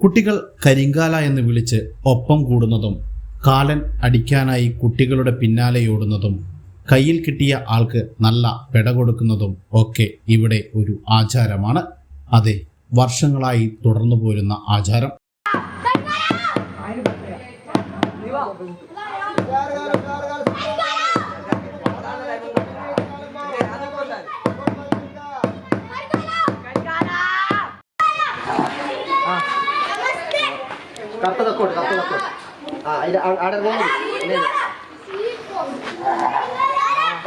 കുട്ടികൾ കരിങ്കാല എന്ന് വിളിച്ച് ഒപ്പം കൂടുന്നതും കാലൻ അടിക്കാനായി കുട്ടികളുടെ പിന്നാലെയോടുന്നതും കയ്യിൽ കിട്ടിയ ആൾക്ക് നല്ല പെട കൊടുക്കുന്നതും ഒക്കെ ഇവിടെ ഒരു ആചാരമാണ്. അതെ വർഷങ്ങളായി തുടർന്നു പോരുന്ന ആചാരം. കത്ത് തക്കോട്ട് കത്ത് തക്കോട്ട്. ആ അതിൽ ആ- ആടെ പോകുന്നു?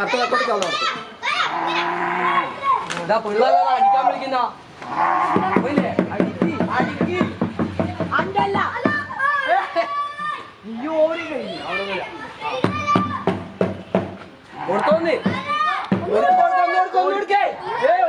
കത്ത് തക്കോട്ട് ചവന്ന കൊടുത്തു ഇതാ പിള്ളേരെ അടിക്കാൻ വിളിക്കുന്ന. കൊടുത്തോന്ന് കൊടുക്ക, ഒന്ന് കൊടുക്ക, ഒന്ന് കൊടുക്കേ. ഏയ്,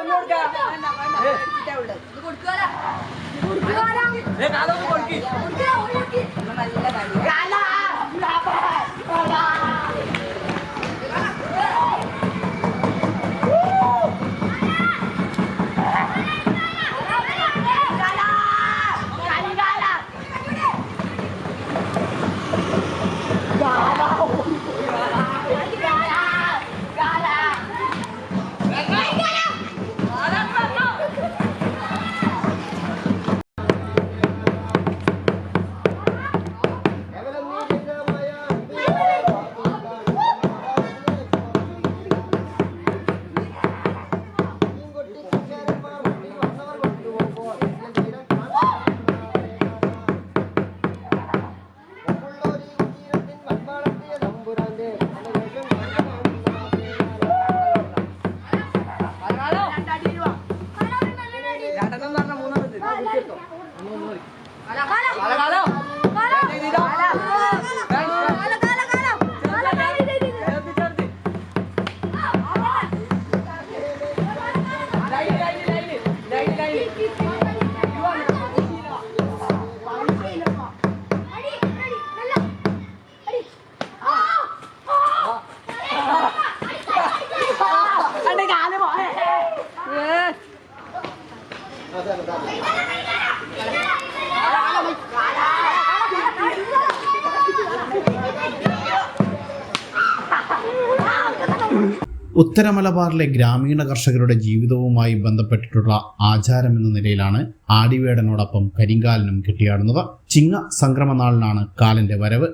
മതി. കാല, കാല. വേണ്ട, ഉത്തര മലബാറിലെ ഗ്രാമീണ കർഷകരുടെ ജീവിതവുമായി ബന്ധപ്പെട്ടിട്ടുള്ള ആചാരം എന്ന നിലയിലാണ് ആടിവേടനോടൊപ്പം കരിങ്കാലിനും കെട്ടിയാടുന്നത്. ചിങ്ങ സംക്രമനാളിനാണ് കാലന്റെ വരവ്.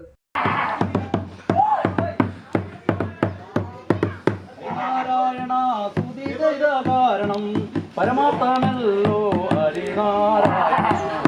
പരമാത്മാണല്ലോ ഹരിനാരായണ.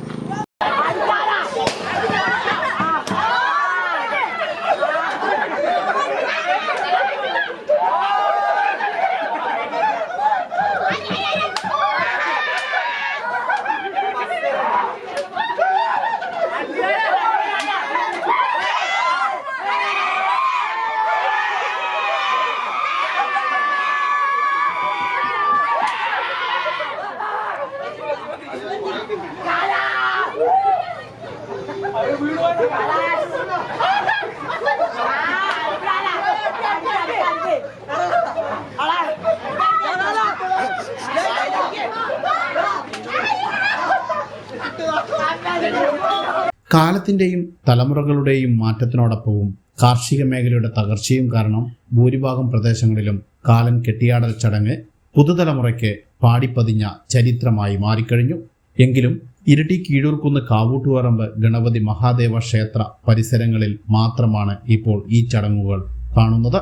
കാലത്തിന്റെയും തലമുറകളുടെയും മാറ്റത്തിനോടൊപ്പവും കാർഷിക മേഖലയുടെ തകർച്ചയും കാരണം ഭൂരിഭാഗം പ്രദേശങ്ങളിലും കാലൻ കെട്ടിയാടൽ ചടങ്ങ് പുതുതലമുറയ്ക്ക് പാടിപ്പതിഞ്ഞ ചരിത്രമായി മാറിക്കഴിഞ്ഞു. എങ്കിലും ഇരിട്ടി കീഴൂർക്കുന്ന് കാവൂട്ടുപറമ്പ് ഗണപതി മഹാദേവ ക്ഷേത്ര പരിസരങ്ങളിൽ മാത്രമാണ് ഇപ്പോൾ ഈ ചടങ്ങുകൾ കാണുന്നത്.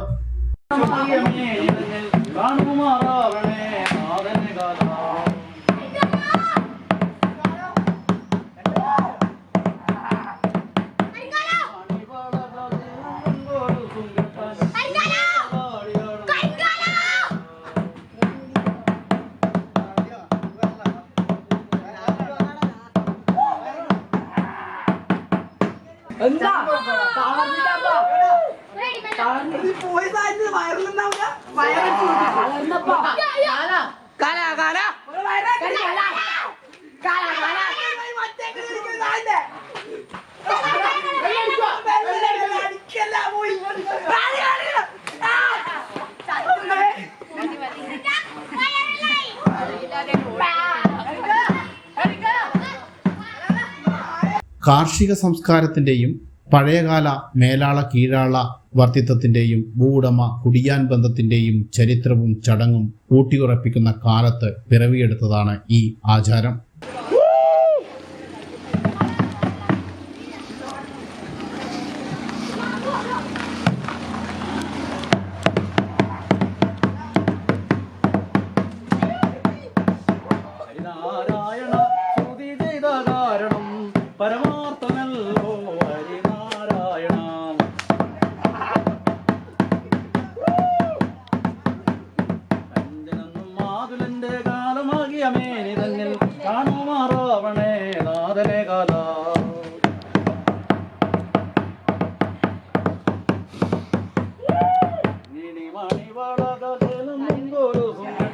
എന്താ? പോയി സാധനത്തിന് വയറിലുണ്ടാവില്ല വയറിന്നപ്പോ കാല കാല. കാർഷിക സംസ്കാരത്തിന്റെയും പഴയകാല മേലാള കീഴാള വർത്തിത്വത്തിന്റെയും ഭൂവുടമ കുടിയാൻ ബന്ധത്തിന്റെയും ചരിത്രവും ചടങ്ങും ഊട്ടിയുറപ്പിക്കുന്ന കാലത്ത് പിറവിയെടുത്തതാണ് ഈ ആചാരം.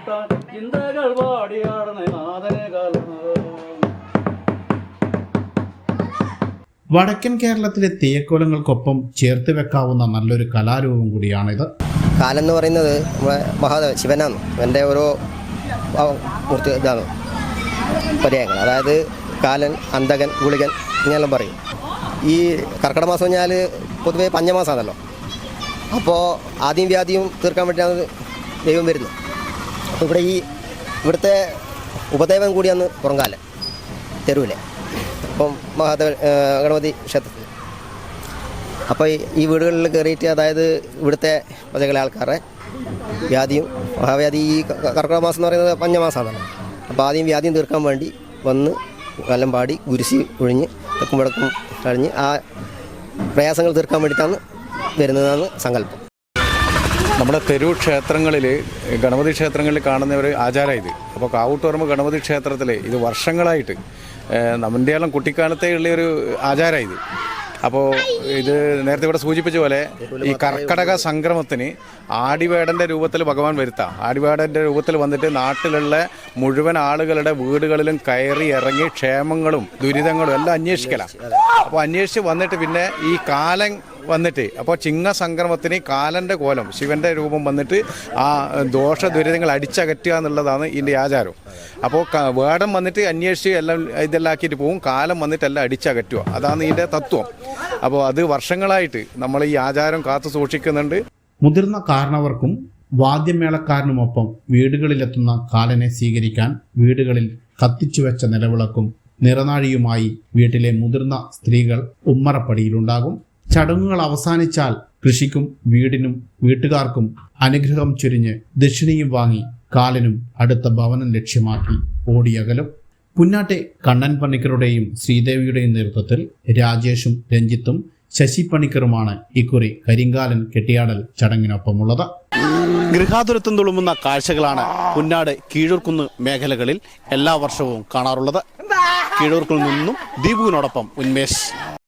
ചിന്തകൾ പാടിയാടണേ നാഥനെ കാലം. വടക്കൻ കേരളത്തിലെ തെയ്യക്കോലങ്ങൾക്കൊപ്പം ചേർത്ത് വെക്കാവുന്ന നല്ലൊരു കലാരൂപം കൂടിയാണിത്. കാലം എന്ന് പറയുന്നത് നമ്മുടെ മഹാദേവ ശിവനാണ്. എന്റെ ഓരോ മൂർത്തി ഇതാണ് പര്യായങ്ങൾ. അതായത് കാലൻ അന്തകൻ ഗുളികൻ ഇങ്ങനെല്ലാം പറയും. ഈ കർക്കിടക മാസം കഴിഞ്ഞാൽ പൊതുവേ പഞ്ഞമാസമാണല്ലോ അപ്പോൾ ആദ്യം വ്യാധിയും തീർക്കാൻ വേണ്ടിയാണ് ദൈവം വരുന്നത്. അപ്പോൾ ഇവിടെ ഈ ഇവിടുത്തെ ഉപദേവൻ കൂടിയാണ് പുറങ്കാലൻ തെരുവിലെ. അപ്പം മഹാദേവ ഗണപതി ക്ഷേത്രത്തിൽ. അപ്പോൾ ഈ- വീടുകളിൽ കയറിയിട്ട് അതായത് ഇവിടുത്തെ പച്ചകളെ ആൾക്കാരുടെ വ്യാധിയും മഹാവ്യാധി ഈ കർക്കിടക മാസം എന്ന് പറയുന്നത് പഞ്ഞമാസമാണല്ലോ അപ്പോൾ ആദ്യം വ്യാധിയും തീർക്കാൻ വേണ്ടി വന്ന് കല്ലം പാടി കുരിശി ഒഴിഞ്ഞ് തെക്കും വടക്കും കഴിഞ്ഞ് ആ പ്രയാസങ്ങൾ തീർക്കാൻ വേണ്ടിയിട്ടാണ് വരുന്നതാണ് സങ്കല്പം. നമ്മുടെ തെരു ക്ഷേത്രങ്ങളിൽ ഗണപതി ക്ഷേത്രങ്ങളിൽ കാണുന്ന ഒരു ആചാരം ഇത്. അപ്പോൾ കാവൂട്ടോർമ്മ ഗണപതി ക്ഷേത്രത്തിൽ ഇത് വർഷങ്ങളായിട്ട് എല്ലാം കുട്ടിക്കാലത്തെ ഉള്ള ഒരു ആചാരം ഇത്. അപ്പോൾ ഇത് നേരത്തെ ഇവിടെ സൂചിപ്പിച്ച പോലെ ഈ കർക്കടക സംക്രമത്തിന് ആടിവേടന്റെ രൂപത്തിൽ ഭഗവാൻ വരുത്താം. ആടിവേടന്റെ രൂപത്തിൽ വന്നിട്ട് നാട്ടിലുള്ള മുഴുവൻ ആളുകളുടെ വീടുകളിലും കയറി ഇറങ്ങി ക്ഷേമങ്ങളും ദുരിതങ്ങളും എല്ലാം അന്വേഷിക്കലാണ് അപ്പോൾ അന്വേഷിച്ച് വന്നിട്ട് പിന്നെ ഈ കാലം വന്നിട്ട്. അപ്പോൾ ചിങ്ങ സംക്രമത്തിന് കാലന്റെ കോലം ശിവന്റെ രൂപം വന്നിട്ട് ആ ദോഷ ദുരിതങ്ങൾ അടിച്ചകറ്റുക എന്നുള്ളതാണ് ഇതിന്റെ ആചാരം. അപ്പോൾ വേടം വന്നിട്ട് അന്വേഷിച്ച് എല്ലാം ഇതെല്ലാം ആക്കിയിട്ട് പോകും കാലം വന്നിട്ട് എല്ലാം അടിച്ചകറ്റുക. അതാണ് ഇതിന്റെ തത്വം. അപ്പോൾ അത് വർഷങ്ങളായിട്ട് നമ്മൾ ഈ ആചാരം കാത്തു സൂക്ഷിക്കുന്നുണ്ട്. മുതിർന്ന കാരണവർക്കും വാദ്യമേളക്കാരനുമൊപ്പം വീടുകളിലെത്തുന്ന കാലനെ സ്വീകരിക്കാൻ വീടുകളിൽ കത്തിച്ചു വെച്ച നിലവിളക്കും നിറനാഴിയുമായി വീട്ടിലെ മുതിർന്ന സ്ത്രീകൾ ഉമ്മറപ്പടിയിലുണ്ടാകും. ചടങ്ങുകൾ അവസാനിച്ചാൽ കൃഷിക്കും വീടിനും വീട്ടുകാർക്കും അനുഗ്രഹം ചൊരിഞ്ഞ് ദക്ഷിണയും വാങ്ങി കാലനും അടുത്ത ഭവനം ലക്ഷ്യമാക്കി ഓടിയകലും. പുന്നാട്ടെ കണ്ണൻ പണിക്കരുടെയും ശ്രീദേവിയുടെയും നേതൃത്വത്തിൽ രാജേഷും രഞ്ജിത്തും ശശി പണിക്കറുമാണ് ഇക്കുറി കരിങ്കാലൻ കെട്ടിയാടൽ ചടങ്ങിനൊപ്പമുള്ളത്. ഗൃഹാതുരത്വം തുളുമുന്ന കാഴ്ചകളാണ് പുന്നാട് കീഴൂർക്കുന്ന് മേഖലകളിൽ എല്ലാ വർഷവും കാണാറുള്ളത്. കീഴൂർക്കുന്നും നിന്നും ദീപുവിനോടൊപ്പം ഉന്മേഷ്.